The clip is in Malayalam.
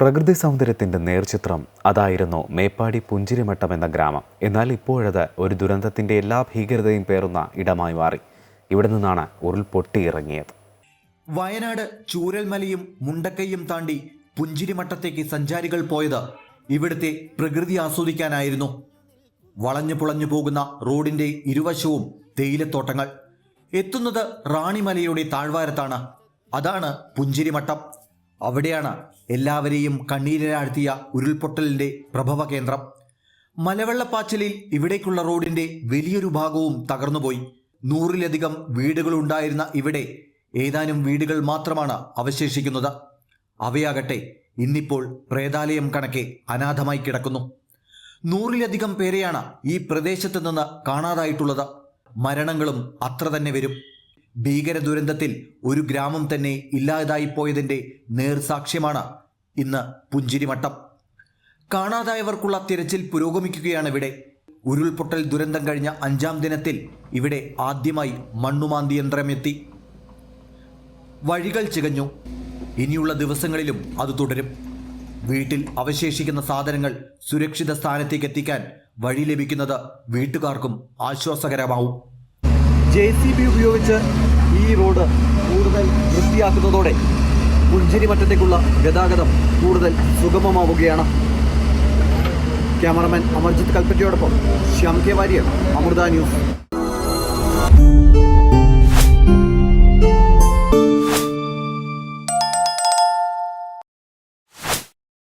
പ്രകൃതി സൗന്ദര്യത്തിന്റെ നേർചിത്രം അതായിരുന്നു മേപ്പാടി പുഞ്ചിരിമട്ടം എന്ന ഗ്രാമം. എന്നാൽ ഇപ്പോഴത് ഒരു ദുരന്തത്തിന്റെ എല്ലാ ഭീകരതയും പേറുന്ന ഇടമായി മാറി. ഇവിടെ നിന്നാണ് ഉരുൾപൊട്ടിയിറങ്ങിയത് വയനാട് ചൂരൽമലയും മുണ്ടക്കയും താണ്ടി പുഞ്ചിരിമട്ടത്തേക്ക് സഞ്ചാരികൾ പോയത് ഇവിടുത്തെ പ്രകൃതി ആസ്വദിക്കാനായിരുന്നു. വളഞ്ഞു പുളഞ്ഞു പോകുന്ന റോഡിന്റെ ഇരുവശവും തേയിലത്തോട്ടങ്ങൾ. എത്തുന്നത് റാണിമലയുടെ താഴ്വാരത്താണ്. അതാണ് പുഞ്ചിരിമട്ടം അവിടെയാണ് എല്ലാവരെയും കണ്ണീരിലാഴ്ത്തിയ ഉരുൾപൊട്ടലിന്റെ പ്രഭവ കേന്ദ്രം. മലവെള്ളപ്പാച്ചിലിൽ ഇവിടേക്കുള്ള റോഡിന്റെ വലിയൊരു ഭാഗവും തകർന്നുപോയി. നൂറിലധികം വീടുകളുണ്ടായിരുന്ന ഇവിടെ ഏതാനും വീടുകൾ മാത്രമാണ് അവശേഷിക്കുന്നത്. അവയാകട്ടെ ഇന്നിപ്പോൾ പ്രേതാലയം കണക്കെ അനാഥമായി കിടക്കുന്നു. നൂറിലധികം പേരെയാണ് ഈ പ്രദേശത്ത് നിന്ന് കാണാതായിട്ടുള്ളത്. മരണങ്ങളും അത്ര തന്നെ വരും. ഭീകര ദുരന്തത്തിൽ ഒരു ഗ്രാമം തന്നെ ഇല്ലാതായിപ്പോയതിന്റെ നേർസാക്ഷ്യമാണ് ഇന്ന് പുഞ്ചിരിമട്ടം കാണാതായവർക്കുള്ള തിരച്ചിൽ പുരോഗമിക്കുകയാണ് ഇവിടെ. ഉരുൾപൊട്ടൽ ദുരന്തം കഴിഞ്ഞ അഞ്ചാം ദിനത്തിൽ ഇവിടെ ആദ്യമായി മണ്ണുമാന്തി യന്ത്രമെത്തി വഴികൾ ചികഞ്ഞു. ഇനിയുള്ള ദിവസങ്ങളിലും അത് തുടരും. വീട്ടിൽ അവശേഷിക്കുന്ന സാധനങ്ങൾ സുരക്ഷിത സ്ഥാനത്തേക്ക് എത്തിക്കാൻ വഴി ലഭിക്കുന്നത് വീട്ടുകാർക്കും ആശ്വാസകരമാവും. ജെ സി ബി ഉപയോഗിച്ച് ഈ റോഡ് കൂടുതൽ വൃത്തിയാക്കുന്നതോടെ പുഞ്ചിരിമറ്റത്തേക്കുള്ള ഗതാഗതം കൂടുതൽ സുഗമമാവുകയാണ്. ക്യാമറമാൻ അമർജിത്ത് കൽപ്പറ്റയോടൊപ്പം ശ്യാം കെ വാര്യർ അമൃത ന്യൂസ്.